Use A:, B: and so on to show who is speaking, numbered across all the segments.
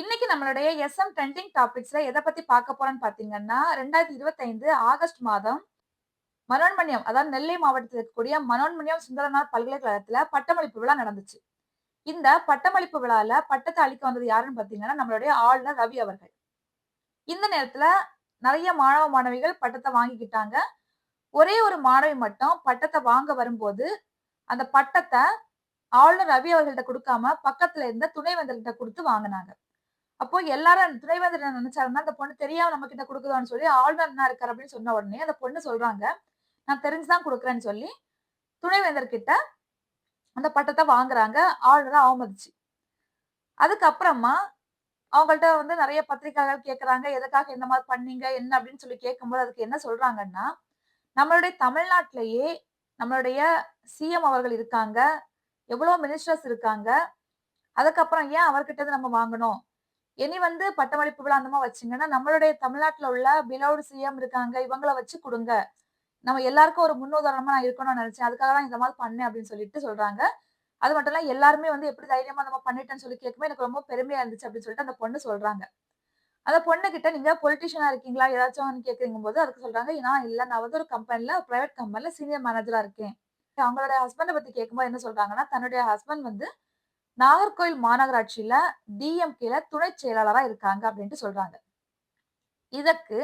A: இன்னைக்கு நம்மளுடைய SM trending டாபிக்ஸ்ல எதை பத்தி பார்க்க போறோம்னு பாத்தீங்கன்னா ரெண்டாயிரத்தி இருபத்தைந்து ஆகஸ்ட் மாதம் மனோன்மணியம் அதாவது நெல்லை மாவட்டத்தில் இருக்கக்கூடிய மனோன்மணியம் சுந்தரனார் பல்கலைக்கழகத்துல பட்டமளிப்பு விழா நடந்துச்சு. இந்த பட்டமளிப்பு விழால பட்டத்தை அளிக்க வந்தது யாருன்னு பாத்தீங்கன்னா நம்மளுடைய ஆளுநர் ரவி அவர்கள். இந்த நேரத்துல நிறைய மாணவ மாணவிகள் பட்டத்தை வாங்கிக்கிட்டாங்க. ஒரே ஒரு மாணவி மட்டும் பட்டத்தை வாங்க வரும்போது அந்த பட்டத்தை ஆளுநர் ரவி அவர்கள்ட்ட கொடுக்காம பக்கத்துல இருந்த துணைவேந்தர்கிட்ட கொடுத்து வாங்கினாங்க. அப்போ எல்லாரும் துணைவேந்தர் என்ன நினைச்சாருன்னா அந்த பொண்ணு தெரியாம நம்ம கிட்ட கொடுக்குதான்னு சொல்லி ஆளுநர் என்ன இருக்காரு அப்படின்னு சொன்ன உடனே அந்த பொண்ணு சொல்றாங்க நான் தெரிஞ்சுதான் கொடுக்குறேன்னு சொல்லி துணைவேந்தர் கிட்ட அந்த பட்டத்தை வாங்குறாங்க ஆளுநரை அவமதிச்சு. அதுக்கப்புறமா அவங்கள்ட்ட வந்து நிறைய பத்திரிகைகள் கேட்கறாங்க எதுக்காக இந்த மாதிரி பண்ணீங்க என்ன? அப்படின்னு சொல்லி கேட்கும்போது அதுக்கு என்ன சொல்றாங்கன்னா நம்மளுடைய தமிழ்நாட்டிலேயே நம்மளுடைய சிஎம் அவர்கள் இருக்காங்க எவ்வளோ மினிஸ்டர்ஸ் இருக்காங்க அதுக்கப்புறம் ஏன் அவர்கிட்ட நம்ம வாங்கணும்? இனி வந்து பட்டமளிப்பு விழா அந்த வச்சிங்கன்னா வச்சீங்கன்னா நம்மளுடைய தமிழ்நாட்டுல உள்ள பிலோடு சிஎம் இருக்காங்க இவங்கள வச்சு கொடுங்க. நம்ம எல்லாருக்கும் ஒரு முன்னுதாரணமா நான் இருக்கணும்னு நினைச்சேன். அதுக்காக தான் இந்த மாதிரி பண்ணேன் அப்படின்னு சொல்லிட்டு சொல்றாங்க. அது மட்டும் இல்ல எல்லாருமே வந்து எப்படி தைரியமா நம்ம பண்ணிட்டேன்னு சொல்லி கேட்கும்போது எனக்கு ரொம்ப பெருமையா இருந்துச்சு அப்படின்னு சொல்லிட்டு அந்த பொண்ணு சொல்றாங்க. அந்த பொண்ணு கிட்ட நீங்க பொலிட்டிஷியனா இருக்கீங்களா? ஏதாச்சும் கேட்குங்க போது அதுக்கு சொல்றாங்க நான் இல்ல நான் வந்து ஒரு கம்பெனில பிரைவேட் கம்பெனில சீனியர் மேனேஜரா இருக்கேன். அவங்களோட ஹஸ்பண்டை பத்தி கேட்கும்போது என்ன சொல்றாங்கன்னா தன்னுடைய ஹஸ்பண்ட் வந்து நாகர்கோயில் மாநகராட்சியில டிஎம்கேல துணை செயலாளராக இருக்காங்க அப்படின்ட்டு சொல்றாங்க. இதற்கு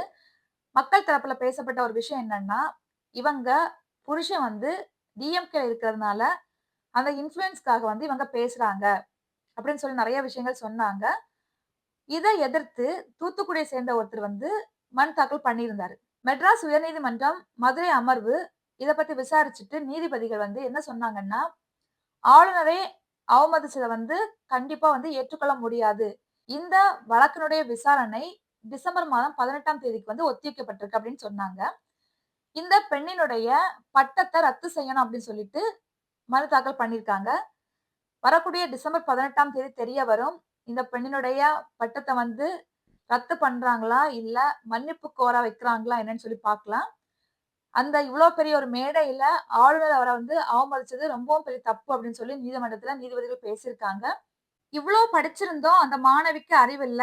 A: மக்கள் தரப்புல பேசப்பட்ட ஒரு விஷயம் என்னன்னா இவங்க புருஷன் வந்து டிஎம்கே இருக்கிறதுனால அந்த இன்ஃபுளுன்ஸ்க்காக வந்து இவங்க பேசுறாங்க அப்படின்னு சொல்லி நிறைய விஷயங்கள் சொன்னாங்க. இதை எதிர்த்து தூத்துக்குடியை சேர்ந்த ஒருத்தர் வந்து மனு தாக்கல் பண்ணியிருந்தாரு. மெட்ராஸ் உயர்நீதிமன்றம் மதுரை அமர்வு இதை பத்தி விசாரிச்சுட்டு நீதிபதிகள் வந்து என்ன சொன்னாங்கன்னா ஆளுநரே அவமதிச்சதை வந்து கண்டிப்பா வந்து ஏற்றுக்கொள்ள முடியாது. இந்த வழக்கினுடைய விசாரணை டிசம்பர் மாதம் பதினெட்டாம் தேதிக்கு வந்து ஒத்திவைக்கப்பட்டிருக்கு அப்படின்னு சொன்னாங்க. இந்த பெண்ணினுடைய பட்டத்தை ரத்து செய்யணும் அப்படின்னு சொல்லிட்டு மனு தாக்கல் பண்ணியிருக்காங்க. வரக்கூடிய டிசம்பர் பதினெட்டாம் தேதி தெரிய வரும். இந்த பெண்ணினுடைய பட்டத்தை வந்து ரத்து பண்றாங்களா இல்ல மன்னிப்பு கோர வைக்கிறாங்களா என்னன்னு சொல்லி பார்க்கலாம். அந்த இவ்வளோ பெரிய ஒரு மேடையில ஆளுநர் அவரை வந்து அவமதிச்சது ரொம்பவும் பெரிய தப்பு அப்படின்னு சொல்லி நீதிமன்றத்துல நீதிபதிகள் பேசியிருக்காங்க. இவ்வளோ படிச்சிருந்தோம் அந்த மாணவிக்கு அறிவில்ல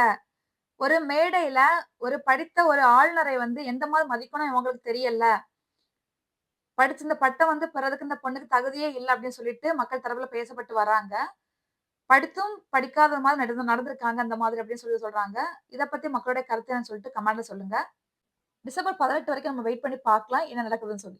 A: ஒரு மேடையில ஒரு படித்த ஒரு ஆளுநரை வந்து எந்த மாதிரி மதிக்கணும் இவங்களுக்கு தெரியல. படிச்சு இந்த பட்டம் வந்து பிறதுக்கு இந்த பொண்ணுக்கு தகுதியே இல்லை அப்படின்னு சொல்லிட்டு மக்கள் தரப்புல பேசப்பட்டு வராங்க. படித்தும் படிக்காத மாதிரி நடந்து நடந்திருக்காங்க அந்த மாதிரி அப்படின்னு சொல்லி சொல்றாங்க. இதை பத்தி மக்களுடைய கருத்து என்னன்னு சொல்லிட்டு கமெண்ட்ல சொல்லுங்க. டிசம்பர் பதினெட்டு வரைக்கும் நம்ம வெயிட் பண்ணி பார்க்கலாம் என்ன நடக்குதுன்னு சொல்லி.